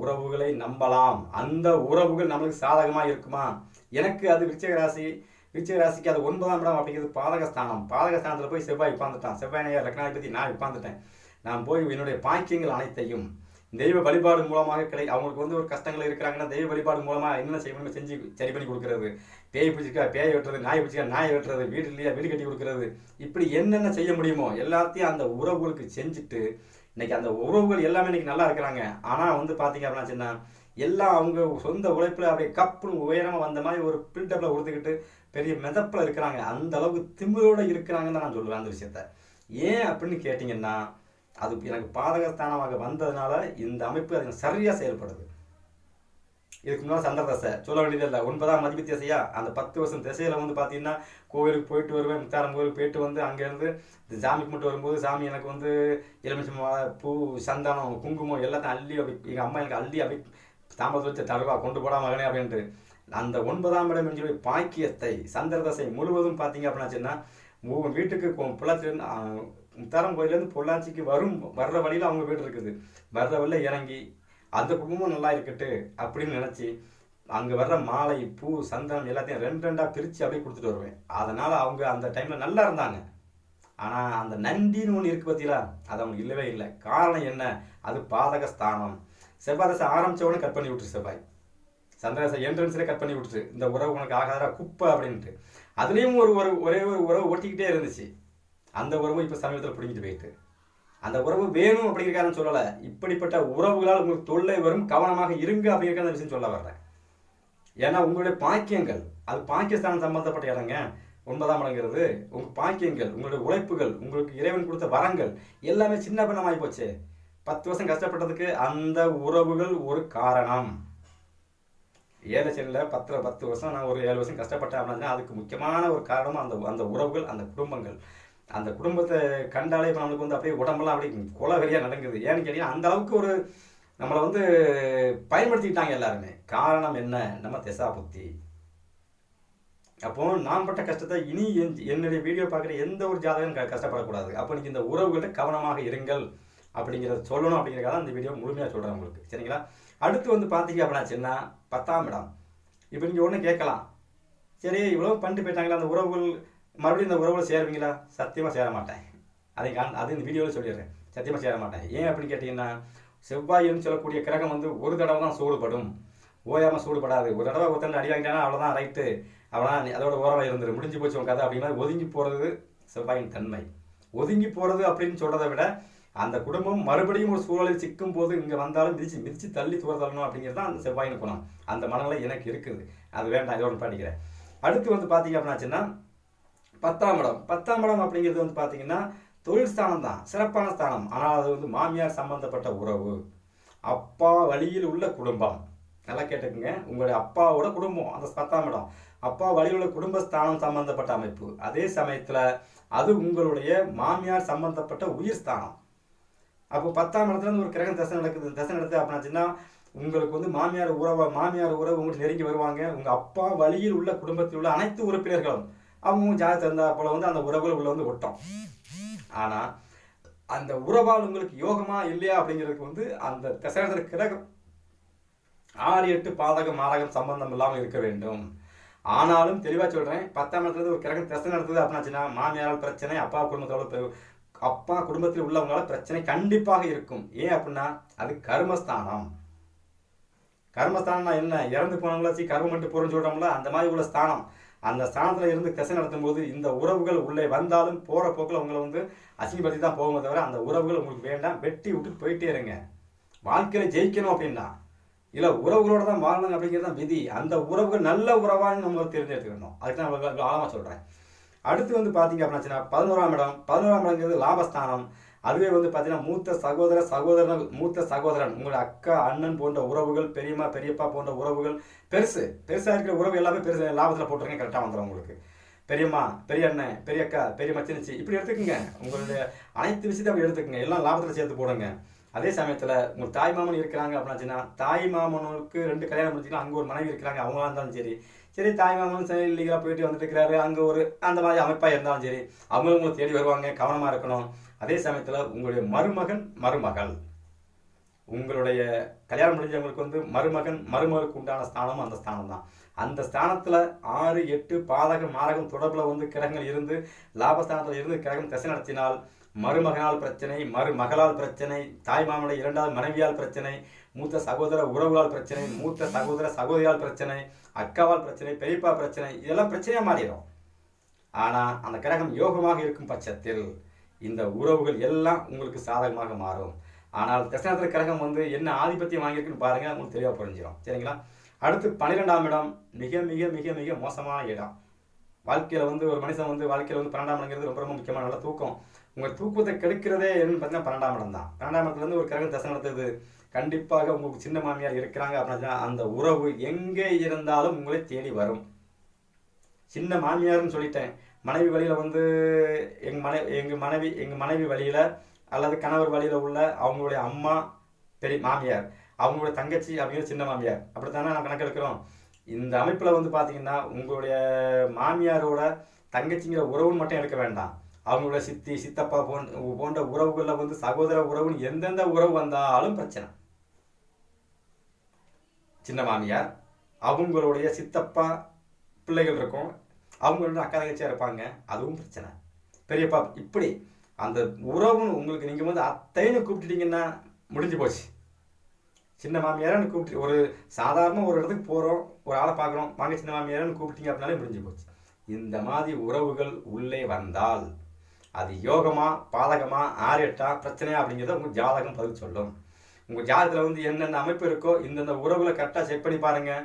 உறவுகளை நம்பலாம். அந்த உறவுகள் நம்மளுக்கு சாதகமாக இருக்குமா? எனக்கு அது விருச்சிக ராசி விருச்சிக ராசிக்கு அது ஒன்பதாம் இடம் அப்படிங்கிறது பாதகஸ்தானம். பாதகஸ்தானத்தில் போய் செவ்வாய் உட்காந்துட்டான் செவ்வாய் நேயர் லக்னாதிபதி நான் உட்காந்துட்டேன் நான் போய் என்னுடைய பாக்கியங்கள் அனைத்தையும் தெய்வ வழிபாடு மூலமாக கிடை அவங்களுக்கு வந்து ஒரு கஷ்டங்கள் இருக்கிறாங்கன்னா தெய்வ வழிபாடு மூலமாக என்னென்ன செய்யணுமோ செஞ்சு சரி பண்ணி கொடுக்குறது. பேய் பிடிச்சிக்கா பேய் வெட்டுறது நாய் பிடிச்சிக்கா நாய் வெட்டுறது வீடு இல்லையா வீடு கட்டி கொடுக்குறது. இப்படி என்னென்ன செய்ய முடியுமோ எல்லாத்தையும் அந்த உறவுகளுக்கு செஞ்சுட்டு இன்னைக்கு அந்த உறவுகள் எல்லாமே இன்னைக்கு நல்லா இருக்கிறாங்க. ஆனால் வந்து பார்த்தீங்க அப்படின்னா சின்ன எல்லாம் அவங்க சொந்த உழைப்பில் அப்படியே கப்புன்னு உயரமாக வந்த மாதிரி ஒரு பில்டப்பில் உறுத்துக்கிட்டு பெரிய மிதப்பில் இருக்கிறாங்க. அந்த அளவுக்கு திமிரோடு இருக்கிறாங்கன்னு தான் நான் சொல்லுவேன் அந்த விஷயத்த. ஏன் அப்படின்னு கேட்டிங்கன்னா அது எனக்கு பாதகஸ்தானமாக வந்ததுனால இந்த அமைப்பு அது சரியாக செயல்படுது. இதுக்கு முன்னாடி சந்திர தசை சொல்ல வேண்டியதில்லை ஒன்பதாம் மதிப்பு திசையா? அந்த பத்து வருஷம் திசையில வந்து பார்த்தீங்கன்னா கோவிலுக்கு போயிட்டு வருவேன் முத்தாரம் கோவிலுக்கு போயிட்டு வந்து அங்கேருந்து இந்த சாமி கும்பிட்டு வரும்போது சாமி எனக்கு வந்து எலுமிச்சம் பூ சந்தானம் குங்குமம் எல்லாத்தையும் அள்ளி அப்படி எங்கள் அம்மா எனக்கு அள்ளி அப்படி தாமதம் வச்ச தருவா கொண்டு போடா மகனே அப்படின்ட்டு. அந்த ஒன்பதாம் இடம் என்று சொல்லி பாக்கியத்தை சந்திர தசை முழுவதும் பார்த்தீங்க அப்படின்னாச்சுன்னா உங்கள் வீட்டுக்கு பொள்ளாச்சிலேருந்து முத்தாரம் கோயிலேருந்து பொள்ளாச்சிக்கு வரும் வர்ற வழியில் அவங்க வீடு இருக்குது. வர்ற வழியில் இறங்கி அந்த குடும்பமும் நல்லா இருக்கட்டு அப்படின்னு நினச்சி அங்கே வர்ற மாலை பூ சந்தனம் எல்லாத்தையும் ரெண்டு ரெண்டாக பிரித்து அப்படியே கொடுத்துட்டு வருவேன். அதனால் அவங்க அந்த டைமில் நல்லா இருந்தாங்க. ஆனால் அந்த நந்தின்னு ஒன்று இருக்குது பார்த்தீங்களா அது அவங்களுக்கு இல்லவே இல்லை. காரணம் என்ன? அது பாதக ஸ்தானம் செவ்வாய் தசை ஆரம்பிச்ச உடனே கட் பண்ணி விட்டுரு செவ்வாய். சந்திரசை என்ட்ரன்ஸ்லேயே கட் பண்ணி விட்டுரு. இந்த உறவு உனக்கு ஆகாதரா குப்பை அப்படின்ட்டு அதுலேயும் ஒரு ஒரு ஒரே ஒரு உறவு ஒட்டிக்கிட்டே இருந்துச்சு. அந்த உறவும் இப்போ சமீபத்தில் பிடிங்கிட்டு போயிட்டு. அந்த உறவு வேணும் அப்படிங்கிறக்காரன் சொல்லலை. இப்படிப்பட்ட உறவுகளால் உங்களுக்கு தொல்லை வரும் கவனமாக இருங்க அப்படிங்கிற அந்த விஷயம் சொல்ல வர்றேன். ஏன்னா உங்களுடைய பாக்கியங்கள் அது பாக்கியஸ்தான் சம்பந்தப்பட்ட இடங்க. ஒன்பதாம் இடங்கிறது உங்கள் பாக்கியங்கள் உங்களுடைய உழைப்புகள் உங்களுக்கு இறைவன் கொடுத்த வரங்கள் எல்லாமே சின்ன பின்னமாகி போச்சு. பத்து வருஷம் கஷ்டப்பட்டதுக்கு அந்த உறவுகள் ஒரு காரணம். ஏழை செல்லில் பத்து பத்து வருஷம் நான் ஒரு ஏழு வருஷம் கஷ்டப்பட்டேன் அப்படின்னா அதுக்கு முக்கியமான ஒரு காரணம் அந்த அந்த உறவுகள் அந்த குடும்பங்கள். அந்த குடும்பத்தை கண்டாலே இப்போ நம்மளுக்கு வந்து அப்படியே உடம்பெல்லாம் அப்படியே குலவெறியாக நடங்குது ஏன்னு கேட்டீங்கன்னா அந்த அளவுக்கு ஒரு நம்மளை வந்து பயன்படுத்திக்கிட்டாங்க எல்லாருமே. காரணம் என்ன? நம்ம திசா புத்தி. அப்போ நான் பட்ட கஷ்டத்தை இனி என்னுடைய வீடியோ பார்க்குற எந்த ஒரு ஜாதகம் கஷ்டப்படக்கூடாது. அப்போ நீங்கள் இந்த உறவுகள்கிட்ட கவனமாக இருங்கள் அப்படிங்கிறத சொல்லணும் அப்படிங்கிறக்காக இந்த வீடியோ முழுமையாக சொல்கிறேன் உங்களுக்கு. சரிங்களா? அடுத்து வந்து பார்த்தீங்க அப்படின்னாச்சுன்னா பத்தாம் இடம். இப்போ நீங்கள் ஒன்று கேட்கலாம். சரி இவ்வளோ பண்ணிட்டு போயிட்டாங்களா அந்த உறவுகள் மறுபடியும் இந்த உறவில் சேருவீங்களா? சத்தியமாக சேர மாட்டேன் அதை காண் அது இந்த வீடியோவில் சொல்லிடுறேன். சத்தியமாக சேர மாட்டேன் ஏன் அப்படின்னு கேட்டிங்கன்னா செவ்வாயின்னு சொல்லக்கூடிய கிரகம் வந்து ஒரு தடவை தான் சூடுபடும். ஓயாமல் சூடுபடாது. ஒரு தடவை ஒருத்தன் அடி வாங்கிட்டானா அவ்வளோதான் ரைட்டு அவனா அதோட உறவாக இருந்துரு. முடிஞ்சு போச்சு உன் கதை அப்படின்னா ஒதுங்கி போகிறது செவ்வாயின் தன்மை. ஒதுங்கி போகிறது அப்படின்னு சொல்கிறத விட அந்த குடும்பம் மறுபடியும் ஒரு சூழலில் சிக்கும் போது இங்கே வந்தாலும் மிதிச்சு மிதிச்சு தள்ளி தூர தள்ளணும் அப்படிங்கிறது தான் அந்த செவ்வாயின் குணம். அந்த மனநிலை எனக்கு இருக்குது. அது வேண்டாம் இதோட படிக்கிறேன் அடுத்து வந்து பார்த்தீங்க அப்படின்னாச்சுன்னா பத்தாம் இடம். பத்தாம் இடம் அப்படிங்கிறது வந்து பார்த்தீங்கன்னா தொழில் ஸ்தானம் தான் சிறப்பான ஸ்தானம். ஆனால் அது வந்து மாமியார் சம்பந்தப்பட்ட உறவு. அப்பா வழியில் உள்ள குடும்பம். நல்லா கேட்டுக்குங்க. உங்களுடைய அப்பாவோட குடும்பம். அந்த பத்தாம் இடம். அப்பா வழியில் உள்ள குடும்ப ஸ்தானம் சம்பந்தப்பட்ட அமைப்பு. அதே சமயத்தில் அது உங்களுடைய மாமியார் சம்பந்தப்பட்ட உயிர் ஸ்தானம். அப்போ பத்தாம் இடத்துல ஒரு கிரகம் தசை நடக்குது. தசை நடக்குது அப்படின்னாச்சுன்னா உங்களுக்கு வந்து மாமியார் உறவை மாமியார் உறவு உங்களுக்கு நெருங்கி வருவாங்க. உங்கள் அப்பா வழியில் உள்ள குடும்பத்தில் உள்ள அனைத்து உறுப்பினர்களும். அவங்க ஜாதகத்தை இருந்தா போல வந்து அந்த உறவுகளுக்குள்ள வந்து ஒட்டும். ஆனால் அந்த உறவால் உங்களுக்கு யோகமா இல்லையா அப்படிங்கிறதுக்கு வந்து அந்த தசரத்தில் கிரகம் ஆறு எட்டு பாதகம் மாரகம் சம்பந்தம் இல்லாமல் இருக்க வேண்டும். ஆனாலும் தெளிவாக சொல்கிறேன் பத்தாம் இடத்துல ஒரு கிரகம் திசை நடத்துது அப்படின்னாச்சுன்னா மாமியாரால் பிரச்சனை அப்பா குடும்பத்தோட அப்பா குடும்பத்தில் உள்ளவங்களால பிரச்சனை கண்டிப்பாக இருக்கும். ஏன் அப்படின்னா அது கர்மஸ்தானம். கர்மஸ்தானம்னா என்ன? இறந்து போனவங்களா சரி கர்மம் மட்டும் புரிஞ்சு விடுறோம்ல அந்த மாதிரி உள்ள ஸ்தானம். அந்த ஸ்தானத்தில் இருந்து திசை நடத்தும் போது இந்த உறவுகள் உள்ளே வந்தாலும் போகிற போக்கில் உங்களை வந்து அசிங்கப்படுத்தி தான் போகுமே தவிர அந்த உறவுகள் உங்களுக்கு வேண்டாம். வெட்டி விட்டு போயிட்டே இருங்க. வாழ்க்கையில் ஜெயிக்கணும் அப்படின்னா. இல்லை உறவுகளோட தான் வாழணும் அப்படிங்கிறது தான் விதி. அந்த உறவுகள் நல்ல உறவான்னு நம்ம தெரிஞ்செடுத்துக்கணும் அதுக்கு தான் நான் ஆழமாக சொல்கிறேன் அடுத்து வந்து பார்த்தீங்க அப்படின்னா பதினோராம் இடம். பதினோராம் இடங்கிறது லாபஸ்தானம். அதுவே வந்து பார்த்தீங்கன்னா மூத்த சகோதர சகோதரன் மூத்த சகோதரன். உங்களோட அக்கா அண்ணன் போன்ற உறவுகள் பெரியம்மா பெரியப்பா போன்ற உறவுகள் பெருசு பெருசாக இருக்கிற உறவு எல்லாமே பெருசு லாபத்தில் போட்டுருங்க கரெக்டாக வந்துடும் உங்களுக்கு. பெரியம்மா பெரிய அண்ணன் பெரிய அக்கா பெரிய மச்சினிச்சி இப்படி எடுத்துக்கோங்க. உங்களுடைய அனைத்து விஷயத்தையும் அப்படி எடுத்துக்கங்க. எல்லாம் லாபத்தில் சேர்த்து போடுங்க. அதே சமயத்தில் உங்கள் தாய் மாமன் இருக்கிறாங்க அப்படின்னாச்சுன்னா தாய் மாமனுக்கு ரெண்டு கல்யாணம் முடிச்சுக்கலாம் அங்கே ஒரு மனைவி இருக்கிறாங்க அவங்களா இருந்தாலும் சரி. சரி தாய்மாமனும் சரி இல்லீகலாக போயிட்டு வந்துட்டு இருக்கிறாரு. அங்கே ஒரு அந்த மாதிரி அமைப்பாக இருந்தாலும் சரி அவங்களும் உங்களை தேடி வருவாங்க கவனமாக இருக்கணும். அதே சமயத்தில் உங்களுடைய மருமகன் மருமகள். உங்களுடைய கல்யாணம் முடிஞ்சவங்களுக்கு வந்து மருமகன் மருமகளுக்கு உண்டான ஸ்தானமும் அந்த ஸ்தானம் தான் அந்த ஸ்தானத்தில் ஆறு எட்டு பாதகம் மாரகம் தொடர்பில் வந்து கிரகங்கள் இருந்து லாபஸ்தானத்தில் இருந்து கிரகம் திசை நடத்தினால் மருமகனால் பிரச்சனை மருமகளால் பிரச்சனை தாய்மாமனுடைய இரண்டாவது மனைவியால் பிரச்சனை மூத்த சகோதர உறவுகளால் பிரச்சனை மூத்த சகோதர சகோதரியால் பிரச்சனை அக்காவால் பிரச்சனை பெரியப்பா பிரச்சனை இதெல்லாம் பிரச்சனையாக மாறிடும். ஆனால் அந்த கிரகம் யோகமாக இருக்கும் பட்சத்தில் இந்த உறவுகள் எல்லாம் உங்களுக்கு சாதகமாக மாறும். ஆனால் தசனத்திர கிரகம் வந்து என்ன ஆதிபத்தியம் வாங்கியிருக்குன்னு பாருங்க உங்களுக்கு தெளிவாக புரிஞ்சிடும் சரிங்களா? அடுத்து பன்னிரெண்டாம் இடம் மிக மிக மிக மிக மோசமான இடம். வாழ்க்கையில் வந்து ஒரு மனுஷன் வந்து வாழ்க்கையில் வந்து பன்னெண்டாம் இடங்கிறது ரொம்ப ரொம்ப முக்கியமான நல்ல தூக்கம். உங்கள் தூக்கத்தை கெடுக்கிறதே என்னன்னு பார்த்தீங்கன்னா பன்னெண்டாம் இடம் தான். பன்னெண்டாம் இடத்துல இருந்து ஒரு கிரகம் தசை நடத்துது. கண்டிப்பாக உங்களுக்கு சின்ன மாமியார் இருக்கிறாங்க அப்படின்னா அந்த உறவு எங்கே இருந்தாலும் உங்களை தேடி வரும். சின்ன மாமியார்னு சொல்லிட்டேன். மனைவி வழியில் வந்து எங்கள் மனை எங்கள் மனைவி எங்கள் மனைவி வழியில் அல்லது கணவர் வழியில் உள்ள அவங்களுடைய அம்மா பெரிய மாமியார் அவங்களுடைய தங்கச்சி அப்படிங்கிற சின்ன மாமியார். அப்படித்தானே நம்ம கணக்கெடுக்கிறோம் இந்த அமைப்பில் வந்து பார்த்தீங்கன்னா உங்களுடைய மாமியாரோட தங்கச்சிங்கிற உறவுன்னு மட்டும் எடுக்க வேண்டாம். அவங்களோட சித்தி சித்தப்பா போன்ற போன்ற உறவுகளில் வந்து சகோதர உறவுன்னு எந்தெந்த உறவு வந்தாலும் பிரச்சனை. சின்ன மாமியார். அவங்களுடைய சித்தப்பா பிள்ளைகள் இருக்கும். அவங்களோட அக்கா தங்கச்சியாக இருப்பாங்க. அதுவும் பிரச்சனை. பெரியப்பா இப்படி அந்த உறவுன்னு உங்களுக்கு நீங்கள் வந்து அத்தைன்னு கூப்பிட்டுட்டீங்கன்னா முடிஞ்சு போச்சு. சின்ன மாமியாரன்னு கூப்பிட்டு ஒரு சாதாரண ஒரு இடத்துக்கு போகிறோம் ஒரு ஆளை பார்க்குறோம். வாங்க சின்ன மாமியாரன்னு கூப்பிட்டீங்க அப்படின்னாலே முடிஞ்சு போச்சு. இந்த மாதிரி உறவுகள் உள்ளே வந்தால் அது யோகமா பாதகமாக ஆரியட்டா பிரச்சனையா அப்படிங்கிறத உங்கள் ஜாதகம் பதில் சொல்லும். உங்கள் ஜாதகத்தில் வந்து என்னென்ன அமைப்பு இருக்கோ இந்தந்த உறவுகளை கரெக்டாக செக் பண்ணி பாருங்கள்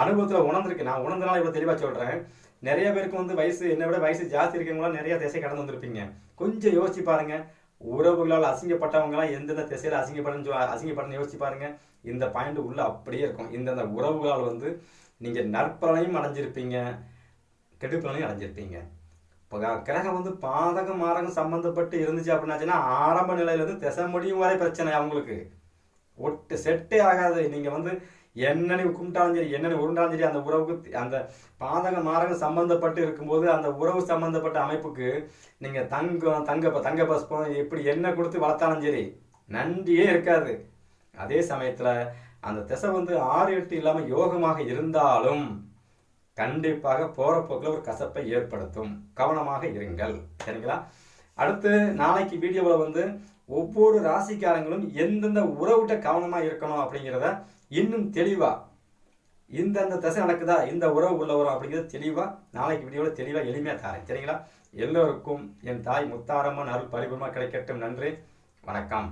அனுபவத்தில் உணர்ந்திருக்கு. நான் உணர்ந்தனால இப்போ தெளிவாக சொல்கிறேன் நிறைய பேருக்கு வந்து வயசு என்னை விட வயசு ஜாஸ்தி இருக்கவங்களாம் நிறைய திசை கடந்து வந்திருப்பீங்க. கொஞ்சம் யோசிச்சு பாருங்கள் உறவுகளால் அசிங்கப்பட்டவங்களாம் எந்தெந்த திசையில் அசிங்கப்படன்னு அசிங்கப்படன்னு யோசிச்சு பாருங்கள் இந்த பாயிண்ட் உள்ளே அப்படியே இருக்கும். இந்தந்த உறவுகளால் வந்து நீங்கள் நற்பலனையும் அடைஞ்சிருப்பீங்க. கெடுப்பலனையும் அடைஞ்சிருப்பீங்க. இப்போ கிரகம் வந்து பாதகம் மாரகம் சம்மந்தப்பட்டு இருந்துச்சு அப்படின்னாச்சுன்னா ஆரம்ப நிலையிலேருந்து திசை முடியும் வரை பிரச்சனை அவங்களுக்கு. ஒட்டு செட்டே ஆகாது. நீங்கள் வந்து என்னென்னு கும்பிட்டாலும் சரி என்னென்னு உருண்டாலும் சரி அந்த உறவுக்கு அந்த பாதக மாரக சம்மந்தப்பட்டு இருக்கும்போது அந்த உறவு சம்மந்தப்பட்ட அமைப்புக்கு நீங்கள் தங்கம் தங்க தங்க பஸ்பம் இப்படி என்ன கொடுத்து வளர்த்தாலும் சரி நன்றியே இருக்காது. அதே சமயத்தில் அந்த திசை வந்து ஆறு எட்டு இல்லாமல் யோகமாக இருந்தாலும் கண்டிப்பாக போகிற போக்கில் ஒரு கசப்பை ஏற்படுத்தும். கவனமாக இருங்கள். சரிங்களா? அடுத்து நாளைக்கு வீடியோவில் வந்து ஒவ்வொரு ராசிக்காரங்களும் எந்தெந்த உறவுகிட்ட கவனமாக இருக்கணும் அப்படிங்கிறத இன்னும் தெளிவாக இந்தந்த தசை நடக்குதா இந்த உறவு உள்ள உறவு அப்படிங்கிறது தெளிவாக நாளைக்கு வீடியோவில் தெளிவாக எளிமையாக தரேன். சரிங்களா? எல்லோருக்கும் என் தாய் முத்தாரம்மன் அருள் பரிபூர்மா கிடைக்கட்டும். நன்றி. வணக்கம்.